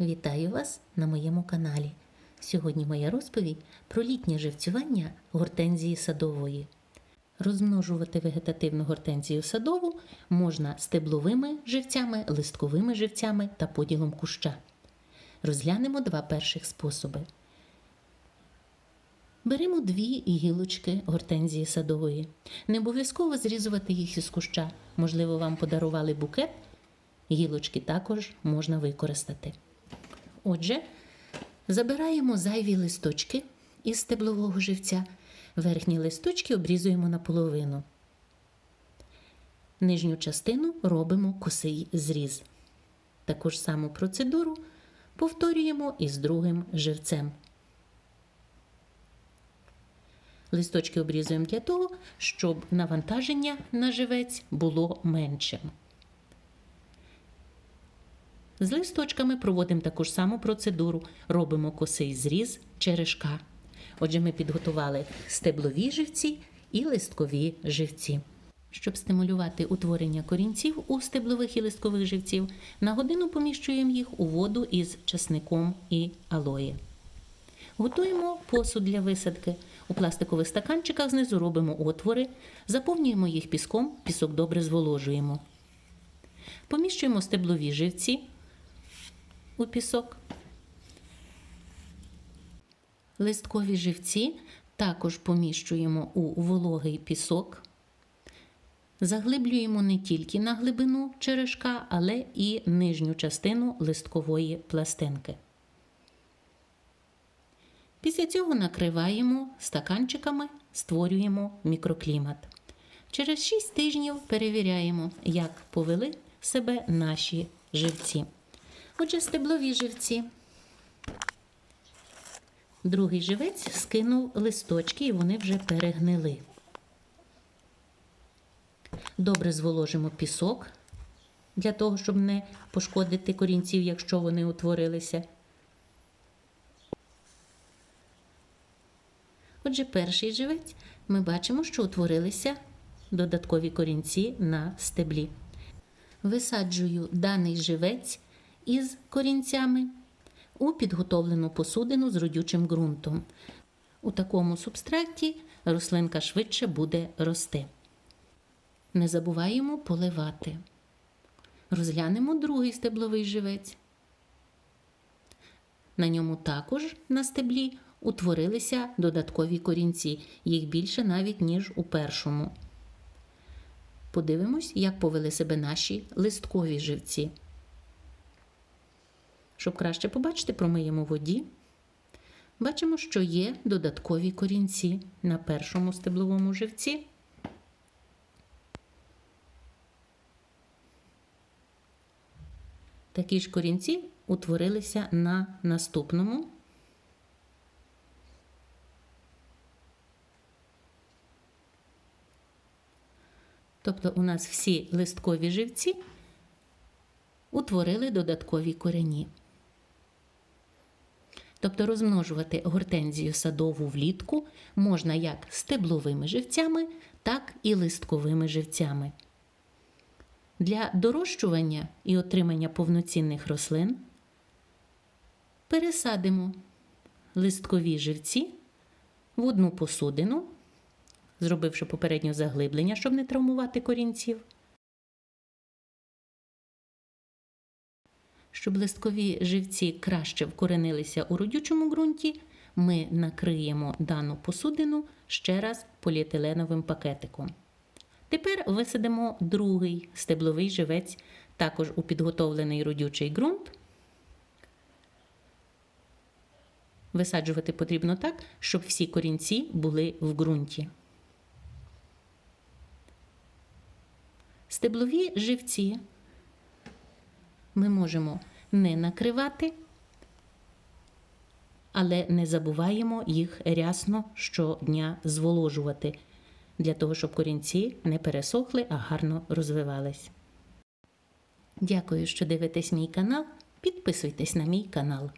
Вітаю вас на моєму каналі. Сьогодні моя розповідь про літнє живцювання гортензії садової. Розмножувати вегетативну гортензію садову можна стебловими живцями, листковими живцями та поділом куща. Розглянемо два перших способи. Беремо дві гілочки гортензії садової. Не обов'язково зрізувати їх із куща. Можливо, вам подарували букет. Гілочки також можна використати. Отже, забираємо зайві листочки із стеблового живця. Верхні листочки обрізуємо наполовину. Нижню частину робимо косий зріз. Таку ж саму процедуру повторюємо із другим живцем. Листочки обрізуємо для того, щоб навантаження на живець було меншим. З листочками проводимо таку ж саму процедуру, робимо косий зріз черешка. Отже, ми підготували стеблові живці і листкові живці. Щоб стимулювати утворення корінців у стеблових і листкових живців, на годину поміщуємо їх у воду із часником і алоє. Готуємо посуд для висадки. У пластикових стаканчиках знизу робимо отвори, заповнюємо їх піском, пісок добре зволожуємо. Поміщуємо стеблові живці у пісок. Листкові живці також поміщуємо у вологий пісок. Заглиблюємо не тільки на глибину черешка, але і нижню частину листкової пластинки. Після цього накриваємо стаканчиками, створюємо мікроклімат. Через 6 тижнів перевіряємо, як повели себе наші живці. Отже, стеблові живці. Другий живець скинув листочки і вони вже перегнили. Добре зволожимо пісок для того, щоб не пошкодити корінців, якщо вони утворилися. Отже, перший живець ми бачимо, що утворилися додаткові корінці на стеблі. Висаджую даний живець із корінцями у підготовлену посудину з родючим ґрунтом. У такому субстраті рослинка швидше буде рости. Не забуваємо поливати. Розглянемо другий стебловий живець. На ньому також на стеблі утворилися додаткові корінці, їх більше навіть, ніж у першому. Подивимось, як повели себе наші листкові живці. Щоб краще побачити, промиємо воді. Бачимо, що є додаткові корінці на першому стебловому живці. Такі ж корінці утворилися на наступному. Тобто у нас всі листкові живці утворили додаткові корені. Тобто розмножувати гортензію садову влітку можна як стебловими живцями, так і листковими живцями. Для дорощування і отримання повноцінних рослин пересадимо листкові живці в одну посудину, зробивши попереднє заглиблення, щоб не травмувати корінців. Щоб листкові живці краще вкоренилися у родючому ґрунті, ми накриємо дану посудину ще раз поліетиленовим пакетиком. Тепер висадимо другий стебловий живець, також у підготовлений родючий ґрунт. Висаджувати потрібно так, щоб всі корінці були в ґрунті. Стеблові живці ми можемо не накривати, але не забуваємо їх рясно щодня зволожувати, для того, щоб корінці не пересохли, а гарно розвивались. Дякую, що дивитесь мій канал. Підписуйтесь на мій канал.